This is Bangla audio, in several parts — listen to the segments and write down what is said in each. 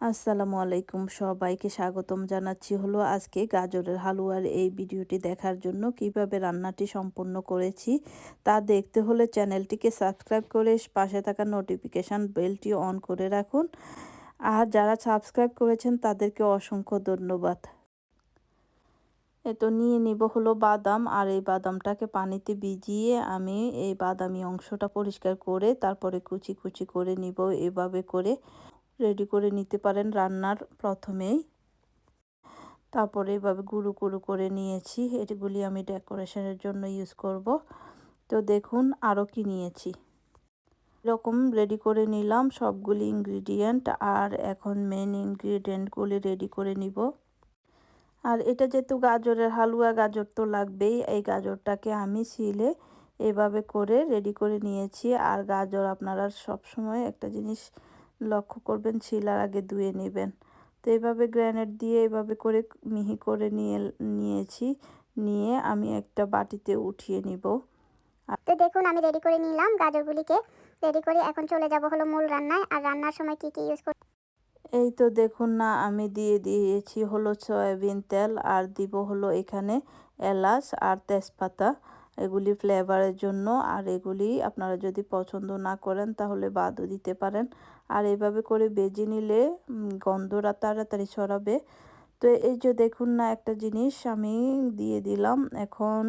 আসসালামু আলাইকুম সবাইকে স্বাগতম জানাচ্ছি হলো আজকে গাজরের হালুয়ার এই ভিডিওটি দেখার জন্য কীভাবে রান্নাটি সম্পূর্ণ করেছি তা দেখতে হলে চ্যানেলটিকে সাবস্ক্রাইব করে পাশে থাকা নোটিফিকেশান বেলটি অন করে রাখুন। আর যারা সাবস্ক্রাইব করেছেন তাদেরকে অসংখ্য ধন্যবাদ। তো নিয়ে নিব হলো বাদাম আর এই বাদামটাকে পানিতে ভিজিয়ে আমি এই বাদামি অংশটা পরিষ্কার করে তারপরে কুচি কুচি করে নিব এভাবে করে। রেডি করে নিতে পারেন রান্নার প্রথমেই। তারপরে এভাবে গুঁড়ো গুঁড়ো করে নিয়েছি। এগুলি আমি ডেকোরেশনের জন্য ইউজ করব। তো দেখুন আরও কি নিয়েছি। এরকম রেডি করে নিলাম সবগুলি ইনগ্রিডিয়েন্ট আর এখন মেন ইনগ্রিডিয়েন্টগুলি রেডি করে নিব। আর এটা যেহেতু গাজরের হালুয়া গাজর তো লাগবেই, এই গাজরটাকে আমি সিলে এভাবে করে রেডি করে নিয়েছি। আর গাজর আপনারা সব সময় একটা জিনিস লক্ষ্য করবেন শিলার আগে ধুয়ে নেবেন। তো এইভাবে গ্র্যানেড দিয়ে এভাবে করে মিহি করে নিয়ে নিয়েছি। নিয়ে আমি একটা বাটিতে উঠিয়ে নিব। তো দেখুন আমি রেডি করে নিলাম গাজরগুলিকে। রেডি করে এখন চলে যাব হলো মূল রান্নায়। আর রান্নার সময় কি কি ইউজ করি এই তো দেখুন না আমি দিয়ে দিয়েছি হলো সয়াবিন তেল। আর দিব হলো এখানে এলাচ আর তেজপাতা। এগুলি ফ্লেভারের জন্য। আর এগুলি আপনারা যদি পছন্দ না করেন, তাহলে বাদও দিতে পারেন। আর এভাবে করে বেজে নিলে গন্ধটা তাড়াতাড়ি ছড়াবে। তো এই যে দেখুন না, একটা জিনিস আমি দিয়ে দিলাম। এখন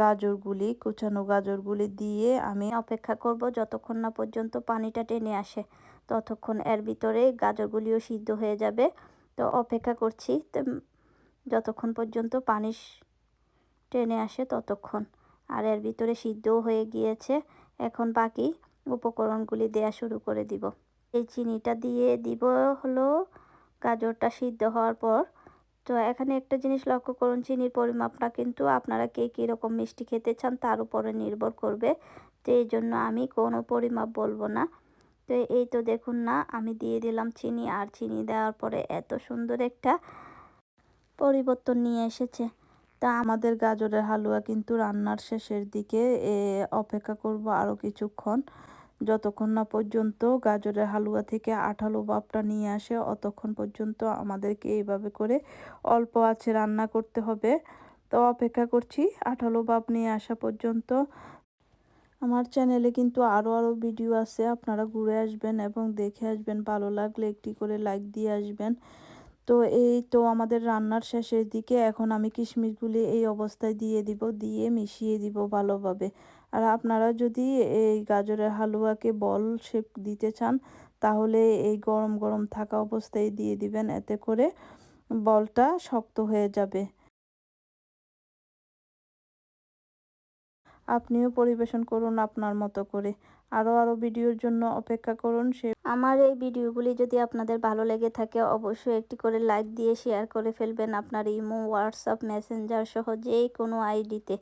গাজরগুলি, কুচানো গাজরগুলি দিয়ে আমি অপেক্ষা করব যতক্ষণ না পর্যন্ত পানিটা টেনে আসে, ততক্ষণ এর ভিতরে গাজরগুলিও সিদ্ধ হয়ে যাবে। তো অপেক্ষা করছি তো যতক্ষণ পর্যন্ত পানি টেনে আসে ততক্ষণ। আর এর ভিতরে সিদ্ধও হয়ে গিয়েছে। এখন বাকি উপকরণগুলি দেয়া শুরু করে দিব। এই চিনিটা দিয়ে দিব হলো গাজরটা সিদ্ধ হওয়ার পর। তো এখানে একটা জিনিস লক্ষ্য করুন, চিনির পরিমাপটা কিন্তু আপনারা কে কীরকম মিষ্টি খেতে চান তার উপরে নির্ভর করবে। তো এই জন্য আমি কোনো পরিমাপ বলব না। তো এই তো দেখুন না, আমি দিয়ে দিলাম চিনি আর চিনি দেওয়ার পরে এত সুন্দর একটা পরিবর্তন নিয়ে এসেছে। তা আমাদের গাজরের হালুয়া কিন্তু রান্নার শেষের দিকে অপেক্ষা করব আরও কিছুক্ষণ। যতক্ষণ না পর্যন্ত গাজরের হালুয়া থেকে আঠালো ভাবটা নিয়ে আসে, অতক্ষণ পর্যন্ত আমাদেরকে এইভাবে করে অল্প আছে রান্না করতে হবে। তো অপেক্ষা করছি আঠালো ভাব নিয়ে আসা পর্যন্ত। আমার চ্যানেলে কিন্তু আরও আরও ভিডিও আছে, আপনারা ঘুরে আসবেন এবং দেখে আসবেন। ভালো লাগলে একটি করে লাইক দিয়ে আসবেন। তো এই তো আমাদের রান্নার শেষের দিকে এখন আমি কিশমিশগুলি এই অবস্থায় দিয়ে দিব, দিয়ে মিশিয়ে দিব ভালোভাবে। আর আপনারা যদি এই গাজরের হালুয়াকে বল শেপ দিতে চান, তাহলে এই গরম গরম থাকা অবস্থায় দিয়ে দিবেন, এতে করে বলটা শক্ত হয়ে যাবে। আপনিও পরিবেশন করুন আপনার মতো করে। আরও আরও ভিডিওর জন্য অপেক্ষা করুন সে আমার এই ভিডিওগুলি যদি আপনাদের ভালো লেগে থাকে, অবশ্যই একটি করে লাইক দিয়ে শেয়ার করে ফেলবেন আপনার ইমো, হোয়াটসঅ্যাপ, মেসেঞ্জার সহ যে কোনো আইডিতে।